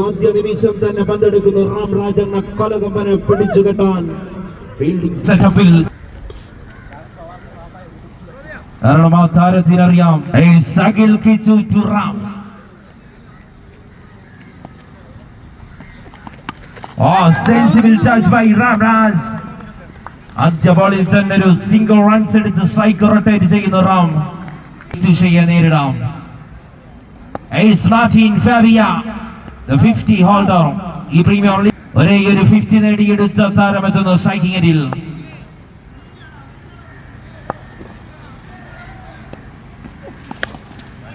ആദ്യ നിമിഷം തന്നെ പന്തെടുക്കുന്നു റാം രാജ് എന്ന കൊലകമ്പനെ പിടിച്ചു കെട്ടാൻ. ഫീൽഡിംഗ് സെറ്റപ്പിൽ കാരണം ആ താരത്തിനറിയാം Sakil Kichu to Ram. Oh sensible touch by Ram Raj ആദ്യ ബോളിൽ തന്നെ ഒരു സിംഗിൾ റൺസ് എടുത്ത് സ്ട്രൈക്ക് റൊട്ടേറ്റ് ചെയ്യുന്ന റാം. ദിശയെ നേരിടാം. എയ്സ് മാർട്ടിൻ ഫാബിയ the 50 ഹോൾഡർ ഈ പ്രീമിയർ ലീഗ് ഒരേ ഒരു 50 നേടിയെടുത്ത താരമെത്തുന്ന സ്ട്രൈക്കിംഗ് എരിൽ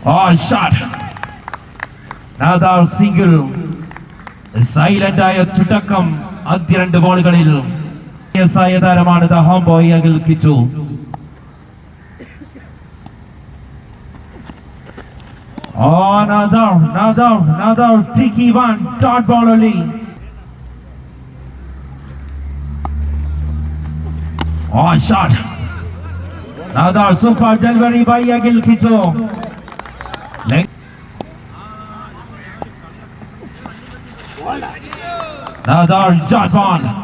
ആ ഷോട്ട് നാദാർ സിംഗിൾ സൈലന്റ് ആയ തുടക്കം ആദ്യ രണ്ട് ബോളുകളിൽ ആയ താരമാണ് the home boy Akhil Kichu Oh, another, another, another tricky one. Dot ball only. Oh, shot. Another super delivery by Agil Kicho. Leg. Another dot ball.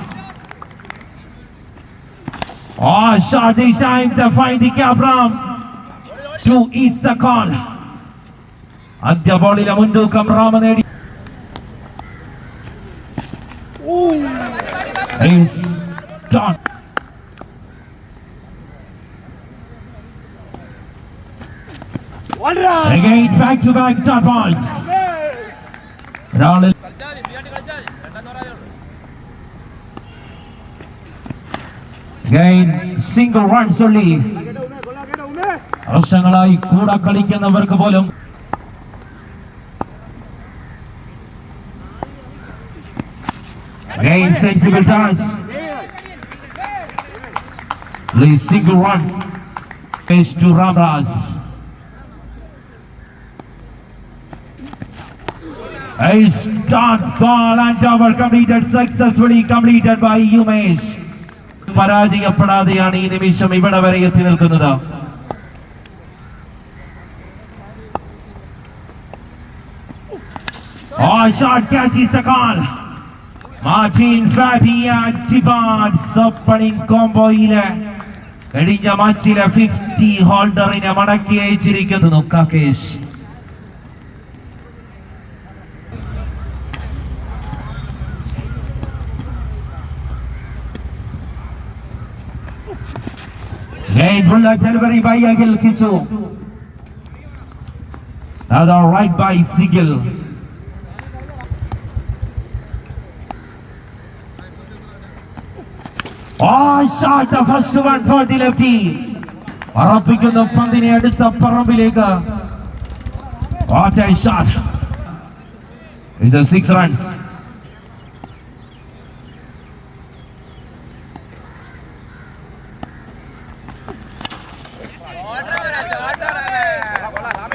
Oh, shot this time to find the Cabram. To east the call. ആദ്യ ബോളിലെ മുൻതൂക്കം റാമ നേടി Ace dot. Again back to back dot balls. ഒരാള് Again single runs only. വർഷങ്ങളായി കൂടെ കളിക്കുന്നവർക്ക് പോലും Again, sensible toss. Lee single runs. Face to Ramras. A start ball and cover completed successfully completed by Umesh. പരാജയപ്പെടാതെയാണ് ഈ നിമിഷം ഇവിടെ വരെ എത്തി നിൽക്കുന്നത്. കഴിഞ്ഞ മാച്ചിലെ ഫിഫ്റ്റി ഹോൾഡറിനെ മടക്കി അയച്ചിരിക്കുന്നു. കാക്കേഷ്. Delivery by Agil Kichu. Another right by Sigil. Oh, shot the first one for the lefty. പറപ്പിക്കുന്നു പന്തിനെ അടുത്ത പറമ്പിലേക്ക് What a shot. It's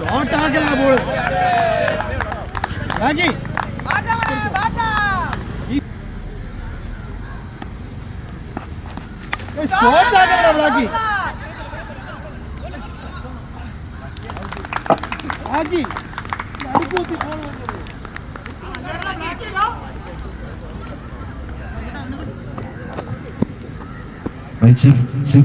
short ಆಗಲ್ಲ ಬೋಳು ರಾಗಿ ಶಾರ್ಟ್ ಆಗಲ್ಲ ರಾಗಿ ರಾಗಿ ಅಡಿಕೋಸಿ ಬೋಳು Right, Sig, Sig.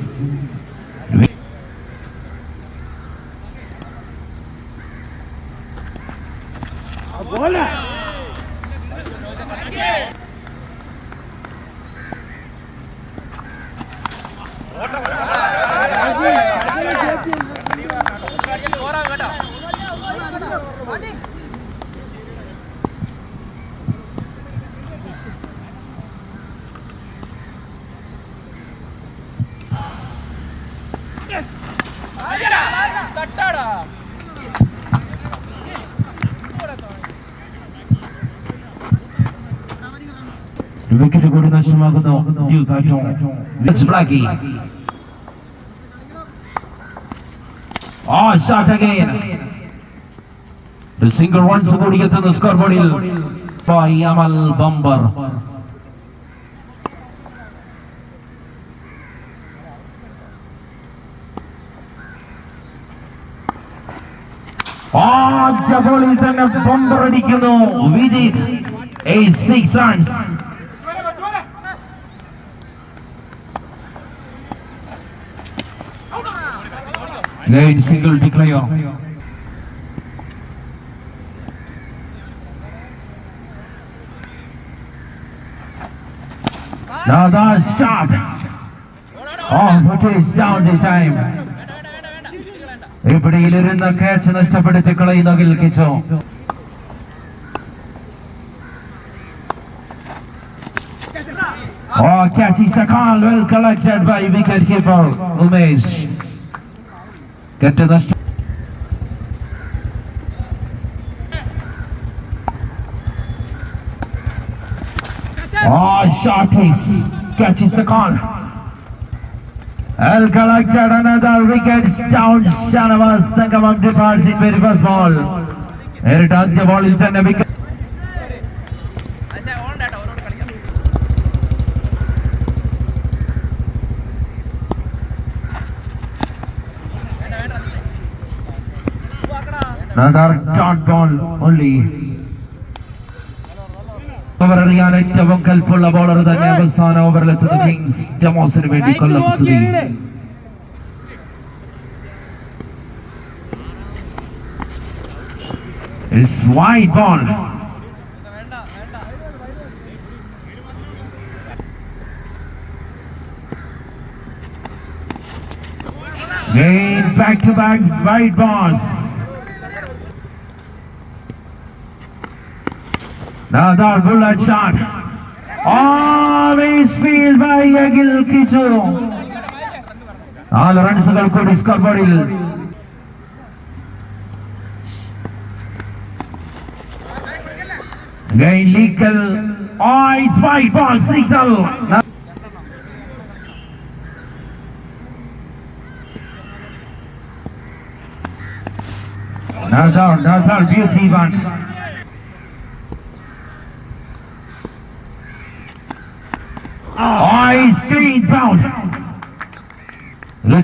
വിക്കറ്റ് കൂടി നഷ്ടമാകുന്നു ന്യൂ കാറ്റോൺ ബ്ലാക്കി ഷോട്ട് അഗൈൻ ഒരു സിംഗിൾ വൺസ് കൂടി എത്തുന്നു സ്കോർ ബോർഡിൽ അമൽ ബംബർ ആദ്യ ബോളിൽ തന്നെ ബംബർ അടിക്കുന്നു Vijith. A six runs Late single declare. Now the start. Oh, it is down this time. ഇപ്പിടിയിലിരുന്ന catch നഷ്ടപ്പെടുത്തി കളയുന്ന കിൽക്കിച്ചോ Oh, catch is a call well collected by wicket keeper Umesh. Kepçedaş Oh, shot is catching second. El collected another wicket down. Shanawaz Sangamam departs in very first ball. Here it the ball is a wicket. dot ball only. Over എറിയാൻ ഏറ്റവും കൽപ്പുള്ള bowler തന്നെ അവസാന ഓവറിലെത്തുന്ന Kings ഡെമോസിന് വേണ്ടി Kollam Sudhi It's wide ball. Again, back to back wide balls. Another bullet shot. Always field by Agil Kichu. നാല് റൺസുകൾ കൂടി score ബോർഡിൽ Again, legal. Oh, it's white ball signal. Now- Another, another beauty one. Bound.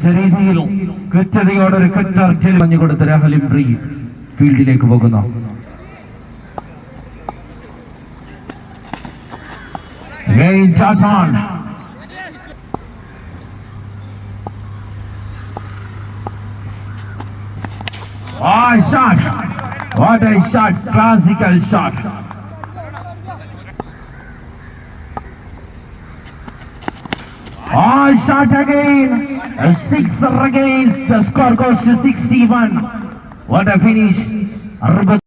മികച്ച രീതിയിലും കൃത്യതയോടെ ഒരു കറ്റർജൽ പറഞ്ഞു കൊടുത്ത രാഹലിം pre ഫീൽഡിലേക്ക് പോകുന്നു. Oh. What a shot. Classical shot. Oh, shot again. A sixer against the score goes to 61. What a finish. അറുപത്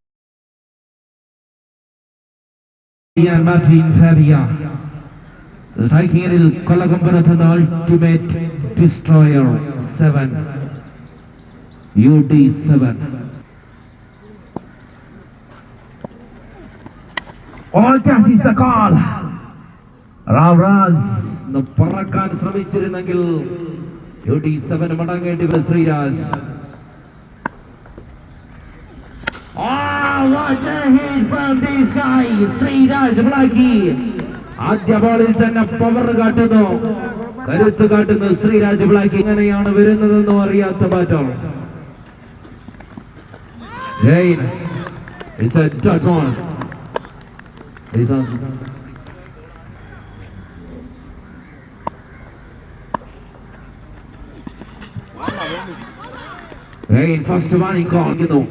and Martin Fabia. The striking area കൊല്ലകൊമ്പനത്ത് ultimate destroyer 7. UD7. All catches a call. റാവ്രാജ് ഒന്ന് പറക്കാൻ ശ്രമിച്ചിരുന്നെങ്കിൽ U D seven മടങ്ങേണ്ടി വരും ശ്രീരാജ് ആദ്യ ബോളിൽ തന്നെ power കാട്ടുന്നു കരുത്ത് കാട്ടുന്നു ശ്രീരാജ് ബ്ലാക്കി എങ്ങനെയാണ് വരുന്നതെന്നും അറിയാത്ത batter Rain. It's a dot ball. It's on. Rain, first warning call. ചെയ്യുന്നു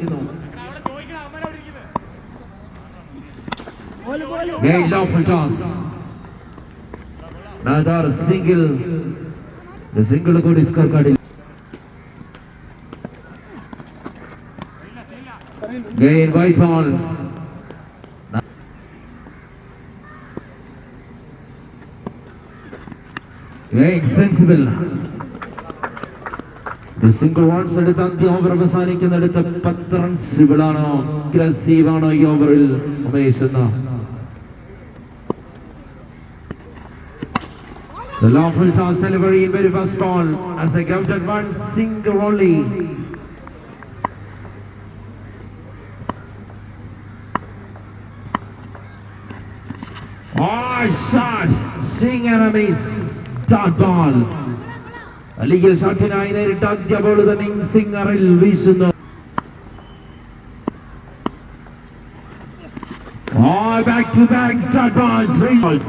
Rain, lawful toss. Another single. The single കൂടി സ്കോർ കാർഡിൽ Gain white ball. Gain sensible. ഒരു സിംഗിൾ റൺസ് എടുത്ത് അന്ത്യ ഓവർ അവസാനിക്കുന്നിടത്ത് പത്ത് റൺസുകളാണ് ഗ്രസീവാണ് ഈ ഓവറിൽ ഉമേഷ് എന്ന The lawful toss delivery in very first ball as a grounded one single only. Oh, shot! Sing enemies. Dot ball. വലിയ ഷോട്ടിനായി നേരിട്ട് ആദ്യ ബോൾ തന്നെ സിംഗറിൽ വീശുന്നു Oh, back to back dot balls, three balls.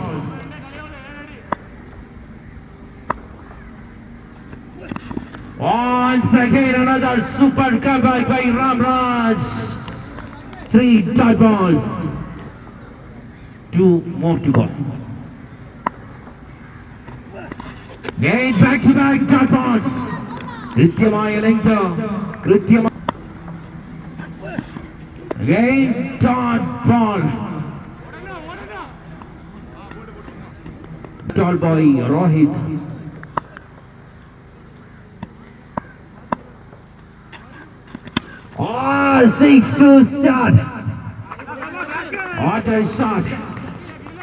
Once again, another super comeback by Ramraj. Three dot balls. Two more to go. Again, back to back dot balls. കൃത്യമായ length കൃത്യമായ Again, dot ball. Tall boy, Rohit. Oh, six to start. What a shot.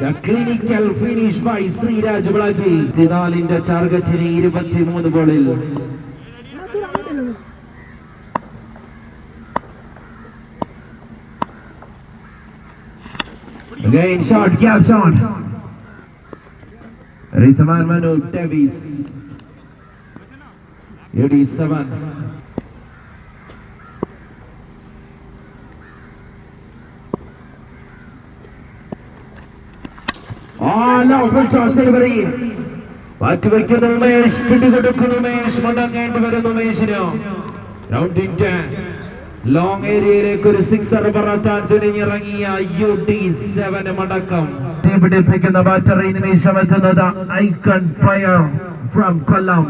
Clinical finish by Sriraj Blaki. തിനാലിന്റെ ടാർഗറ്റിന് ഇരുപത്തിമൂന്ന് ബോളിൽ Again, shot, gap shot. Rizman Manu Davies. 87. No, full toss delivery. മാറ്റിവെക്കുന്നു Umesh പിടികൊടുക്കുന്നു Umesh മടങ്ങേണ്ടി വരുന്നു ഉമേഷിന്. റൗണ്ടിന്റെ long ഏരിയയിലേക്ക് ഒരു sixer പറത്താൻ തുനിഞ്ഞിറങ്ങിയ U D seven മടക്കം. പിടിപ്പിക്കുന്ന battery icon player from Kollam.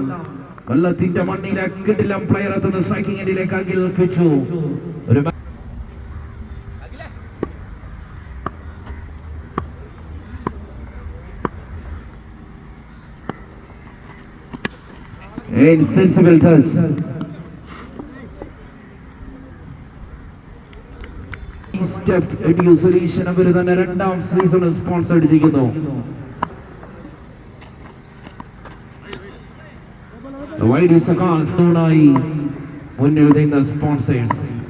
കൊല്ലത്തിന്റെ മണ്ണിലെ കിടിലം പ്ലെയർ എത്തുന്ന സ്ട്രൈക്കിംഗ് അകിൽ അഖിൽ കിച്ചു ഒരു Insensible touch. Step edu solution അവർ തന്നെ രണ്ടാം സീസൺ സ്പോൺസർ അടിച്ചിരിക്കുന്നു. So why is a call ായി മുന്നിൽ നിന്ന സ്പോൺസേഴ്സ്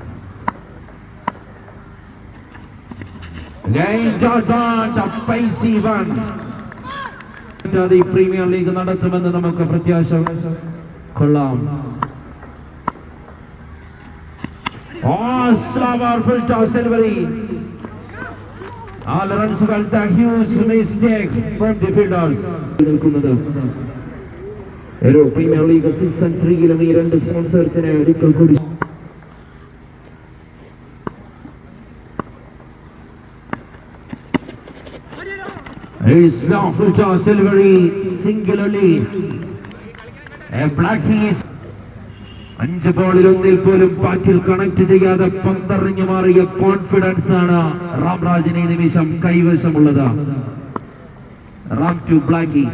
പ്രീമിയർ ലീഗ് നടത്തുമെന്ന് നമുക്ക് പ്രത്യാശ കൊള്ളാം ഫുൾ ടോസ് ഡെലിവറി നാല് റൺസുകൾ huge mistake from the fielders നിൽക്കുന്നത് ഒരു പ്രീമിയർ ലീഗ് സീസൺ ത്രീയിലും ഈ രണ്ട് സ്പോൺസേഴ്സിനെ ഒരിക്കൽ കൂടി It's now full toss delivery singularly. അഞ്ച് ബോളിൽ ഒന്നിൽ പോലും ബാറ്റിൽ കണക്ട് ചെയ്യാതെ പന്തറിഞ്ഞു മാറിയ കോൺഫിഡൻസ് ആണ് റാംരാജിന് ഈ നിമിഷം കൈവശമുള്ളത്. Ram to Blaki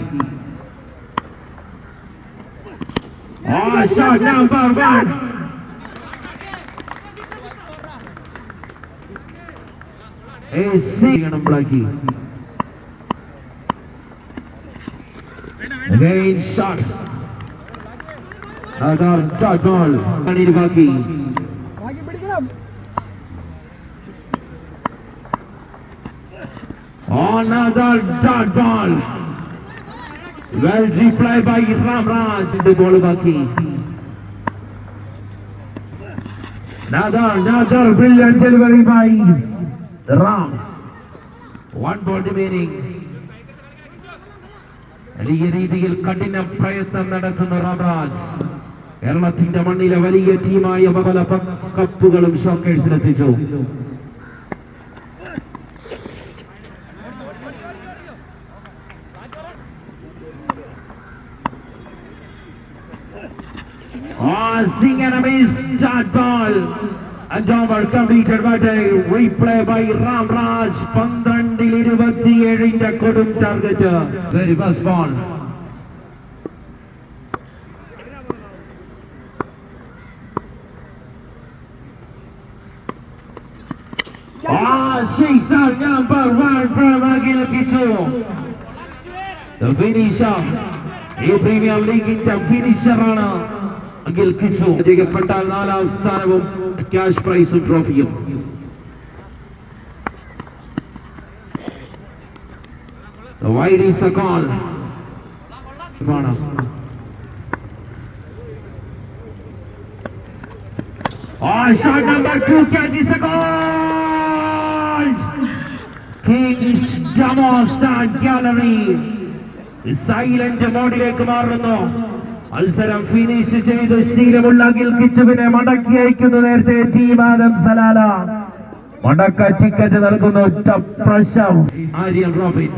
shot. ബാക്കി പിടിക്കണം Another dot ball. Well replied by Ramraj. The ball Baki. Another, another brilliant delivery by Ram. One ball remaining. വലിയ രീതിയിൽ കഠിന പ്രയത്നം നടത്തുന്ന റാംരാജ് കേരളത്തിന്റെ മണ്ണിലെ വലിയ ടീമായ പല കപ്പുകളും. പന്ത്രണ്ടിൽ ഇരുപത്തിയേഴിന്റെ കൊടും target very first ball shot number one from Agil Kichu. The finisher. ഈ പ്രീമിയർ ലീഗിന്റെ ഫിനിഷർ ആണ് അഖിൽ കിച്ചു വിജയിക്കപ്പെട്ടാൽ നാലാം സ്ഥാനവും ക്യാഷ് പ്രൈസും ട്രോഫിയും The wide is a call. ആണ്. Oh, shot number two catches a goal! Kings ഡമോസ ഗാലറി സൈലന്റ് മോഡിലേക്ക് മാറുന്നു. മത്സരം ഫിനിഷ് ചെയ്ത് ശീലമുള്ള അഖിൽ കിച്ചുവിനെ മടക്കി അയക്കുന്നു നേരത്തെ ടീം ആദം സലാല. മടക്ക ടിക്കറ്റ് നൽകുന്നു പ്രശം ആര്യൻ റോബിൻ.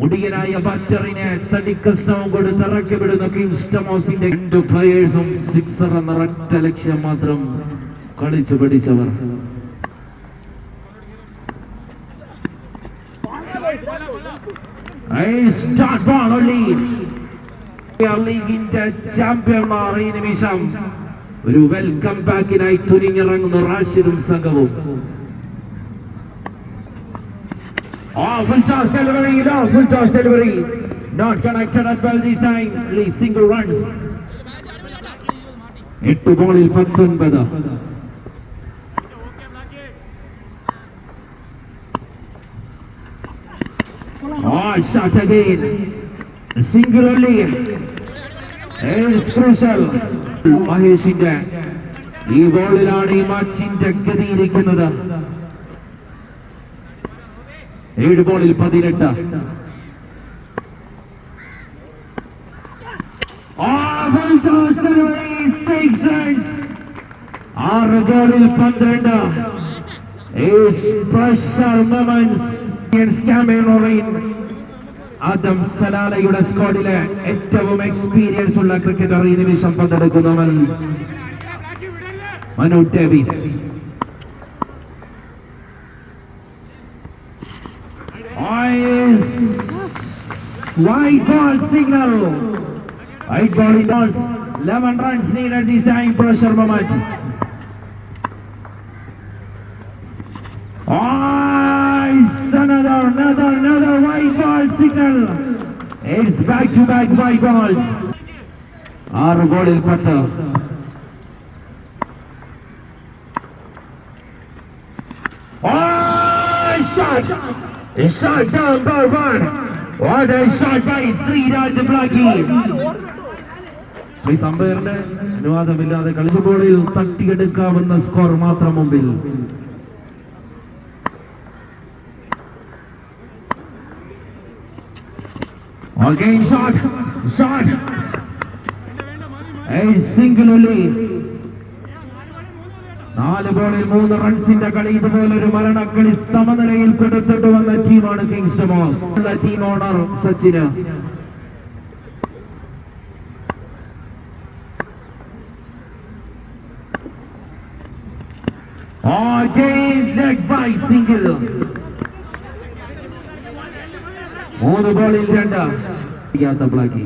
മുടിയനായ ബാറ്ററിനെ തടിക്കഷ്ടവും കൊടുത്ത് ഇറക്കി വിടുന്ന കിങ്സ് ടമോസിന്റെ രണ്ട് പ്ലേയേഴ്സും സിക്സർ എന്ന ഒറ്റ ലക്ഷ്യം മാത്രം കളിച്ചു പഠിച്ചവർ സ്റ്റാർട്ട് ബോൾ. പ്രീമിയർ ലീഗിന്റെ ചാമ്പ്യന്മാർ ഈ നിമിഷം ഒരു വെൽക്കം ബാക്കിനായി തുനിഞ്ഞിറങ്ങുന്നു റാഷിദും സംഘവും Oh, full toss delivery, no, full toss delivery. Not connected at well this time. Only single runs. എട്ട് ബോളിൽ പത്തൊൻപത് Oh, shot again. A and. It's crucial. മഹേഷിന്റെ ഈ ബോളിലാണ് ഈ മാച്ചിന്റെ ഗതിയിരിക്കുന്നത് ഏഴ് ബോളിൽ പതിനെട്ട് ആറ് ബോളിൽ പന്ത്രണ്ട് ആദം സലാലയുടെ സ്ക്വാഡിലെ ഏറ്റവും എക്സ്പീരിയൻസ് ഉള്ള ക്രിക്കറ്റർ ഈ നിമിഷം പങ്കെടുക്കുന്നവൻ Manu Davis White ball signal. White ball in balls. 11 runs needed this time. Pressure moment. Oh, it's another, another, another signal. It's back to back white balls. ആറ് ബോളിൽ പത്ത് Oh, shot! A shot down by one. What a shot by Sriraj Blackie. ഈ അമ്പയറിന്റെ അനുവാദമില്ലാതെ കളിച്ച ബോളിൽ തട്ടിയെടുക്കാവുന്ന score മാത്രം മുമ്പിൽ Again shot, shot. A single only. നാല് ബോളിൽ മൂന്ന് റൺസിന്റെ കളി ഇതുപോലൊരു മരണക്കളി സമനിലയിൽ കൊടുത്തിട്ട് വന്ന ടീമാണ് kings Damas team owner Sachin Again leg by single. മൂന്ന് ബോളിൽ രണ്ട് ാത്ത Blacky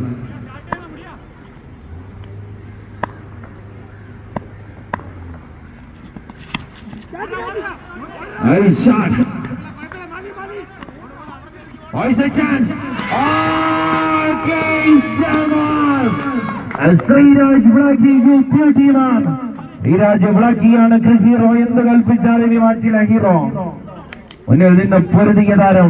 Nice shot. Boys a chance. Against Ramos. Shreeraj Blacky group ടീമാണ് ശ്രീരാജ് ബ്ലാക്കിയാണ് ഹീറോ എന്ന് കൽപ്പിച്ചാലും ഈ മാച്ചിലെ ഹീറോ മുന്നിൽ നിന്ന് പൊരുതിയ താരം